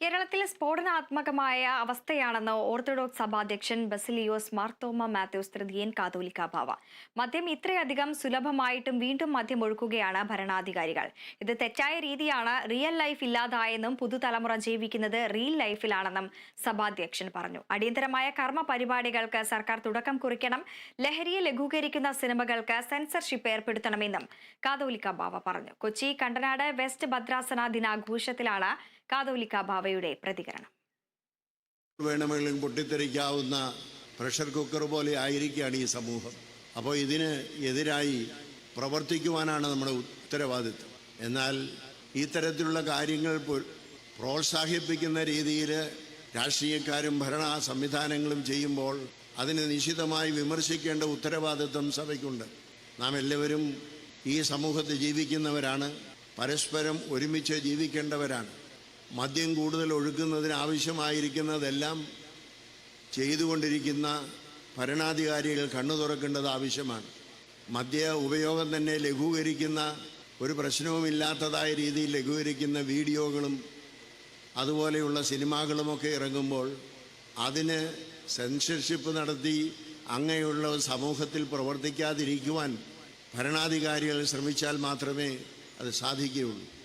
കേരളത്തിൽ സ്ഫോടനാത്മകമായ അവസ്ഥയാണെന്ന് ഓർത്തഡോക്സ് സഭാധ്യക്ഷൻ ബസിലിയോസ് മാർത്തോമ മാത്യൂസ് തൃതീയൻ കാതോലിക്ക ബാവ. മദ്യം ഇത്രയധികം സുലഭമായിട്ടും വീണ്ടും മദ്യം ഒഴുക്കുകയാണ് ഭരണാധികാരികൾ. ഇത് തെറ്റായ രീതിയാണ് റിയൽ ലൈഫ് ഇല്ലാതായെന്നും പുതുതലമുറ ജീവിക്കുന്നത് റിയൽ ലൈഫിലാണെന്നും സഭാധ്യക്ഷൻ പറഞ്ഞു. അടിയന്തരമായ കർമ്മ പരിപാടികൾക്ക് സർക്കാർ തുടക്കം കുറിക്കണം ലഹരിയെ ലഘൂകരിക്കുന്ന സിനിമകൾക്ക് സെൻസർഷിപ്പ് ഏർപ്പെടുത്തണമെന്നും കാതോലിക്ക ബാവ പറഞ്ഞു. കൊച്ചി കണ്ടനാട് വെസ്റ്റ് ഭദ്രാസന ദിനാഘോഷത്തിലാണ് കാതോലിക്ക ബാവയുടെ പ്രതികരണം വേണമെങ്കിലും പൊട്ടിത്തെറിക്കാവുന്ന പ്രഷർ കുക്കർ പോലെ ആയിരിക്കുകയാണ് ഈ സമൂഹം. അപ്പോൾ ഇതിന് എതിരായി പ്രവർത്തിക്കുവാനാണ് നമ്മുടെ ഉത്തരവാദിത്വം. എന്നാൽ ഈ തരത്തിലുള്ള കാര്യങ്ങൾ പ്രോത്സാഹിപ്പിക്കുന്ന രീതിയിൽ രാഷ്ട്രീയക്കാരും ഭരണ സംവിധാനങ്ങളും ചെയ്യുമ്പോൾ അതിനെ നിശിതമായി വിമർശിക്കേണ്ട ഉത്തരവാദിത്വം സഭയ്ക്കുണ്ട്. നാം എല്ലാവരും ഈ സമൂഹത്തിൽ ജീവിക്കുന്നവരാണ്. പരസ്പരം ഒരുമിച്ച് ജീവിക്കേണ്ടവരാണ്. മദ്യം കൂടുതൽ ഒഴുക്കുന്നതിന് ആവശ്യമായിരിക്കുന്നതെല്ലാം ചെയ്തുകൊണ്ടിരിക്കുന്ന ഭരണാധികാരികൾ കണ്ണു തുറക്കേണ്ടത് ആവശ്യമാണ്. മദ്യ ഉപയോഗം തന്നെ ലഘൂകരിക്കുന്ന ഒരു പ്രശ്നവുമില്ലാത്തതായ രീതിയിൽ ലഘൂകരിക്കുന്ന വീഡിയോകളും അതുപോലെയുള്ള സിനിമകളുമൊക്കെ ഇറങ്ങുമ്പോൾ അതിന് സെൻസർഷിപ്പ് നടത്തി അങ്ങനെയുള്ള സമൂഹത്തിൽ പ്രവർത്തിക്കാതിരിക്കുവാൻ ഭരണാധികാരികൾ ശ്രമിച്ചാൽ മാത്രമേ അത് സാധിക്കുകയുള്ളൂ.